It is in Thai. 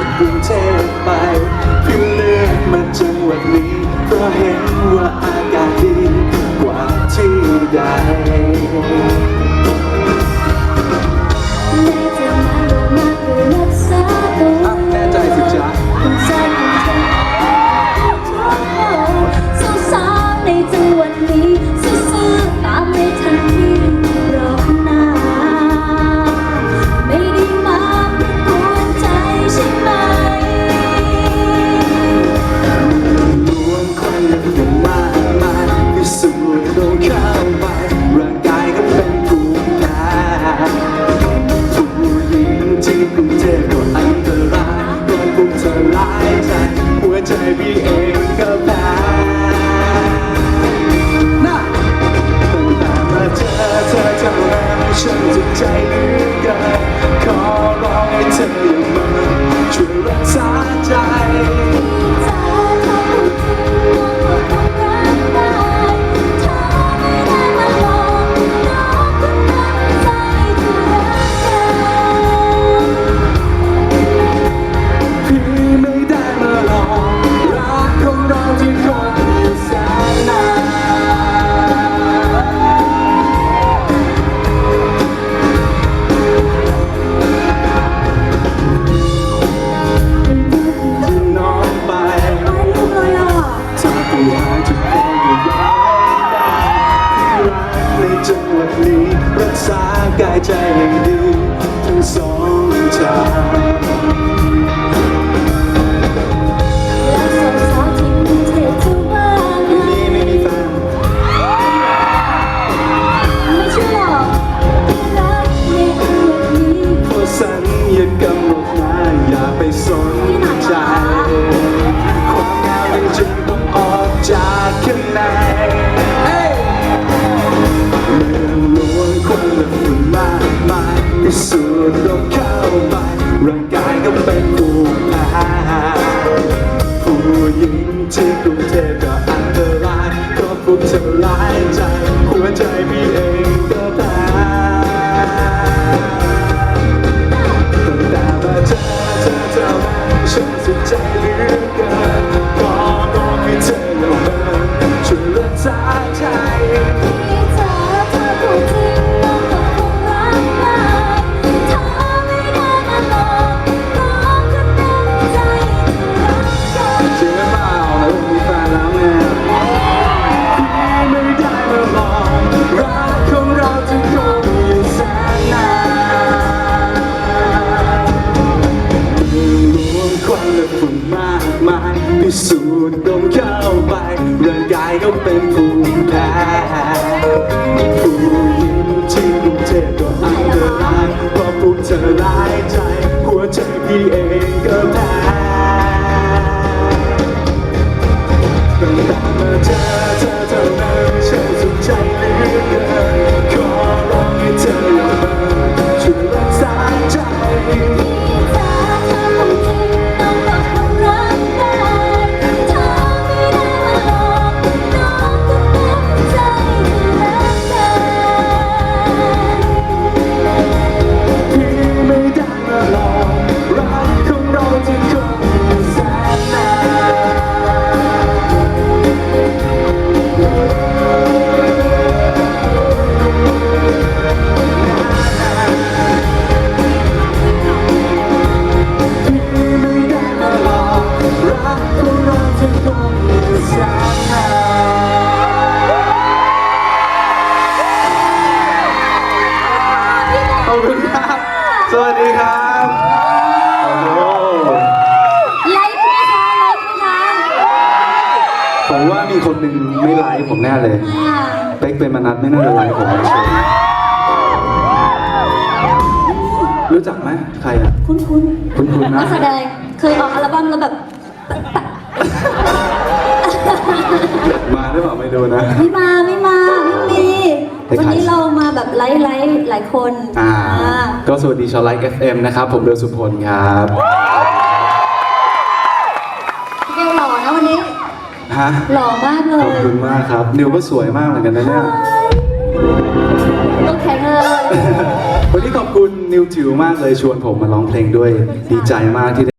จากกรุงเทพไปที่เลือกมาจังหวัดนี้เพราะเห็นว่าอากาศดีกว่าที่ใด don't try. กายใจให้ดีทั้งสองทางแล้วสาวๆที่กรุงเทพจะว่าไงไม่มีไม่มีแฟนไม่เชื่อหรอกรักในอันนี้เพราะสัญญากำหนดมาอย่าไปสนา อบคุณครับ สวัสดีครับโอ้โหไลค์ไหมคะไลค์ไหมคะผมว่ามีคนหนึ่งไม่ไลค์ผมแน่เลย อ่าเป๊กเป็นมนัดไม่น่าจะไลค์ผมเลยเชียวรู้จักไหมใครอะ คุ้นคุ้นคุ้นๆนะ นักแสดงเคยออกอัลบั้มแล้วแบบมาหรือเปล่าไม่ดูนะ ไม่มาไม่มา ไม่มีไปขายวันนี้เรามาแบบไลค์ไลค์หลายคนอ่า อ่าก็สวัสดีชาวไลค์ FM นะครับ ผมเบลสุพลครับเบลหล่อนะวันนี้ฮะ หล่อมากเลขอบยคุณมากครับ นิวก็สวยมากเหมือนกันนะเนี่ย ต้องแข็งเลย วันนี้ขอบคุณนิวจิ๋วมากเลยชวนผมมาร้องเพลงด้วย ดีใจมากที่ได้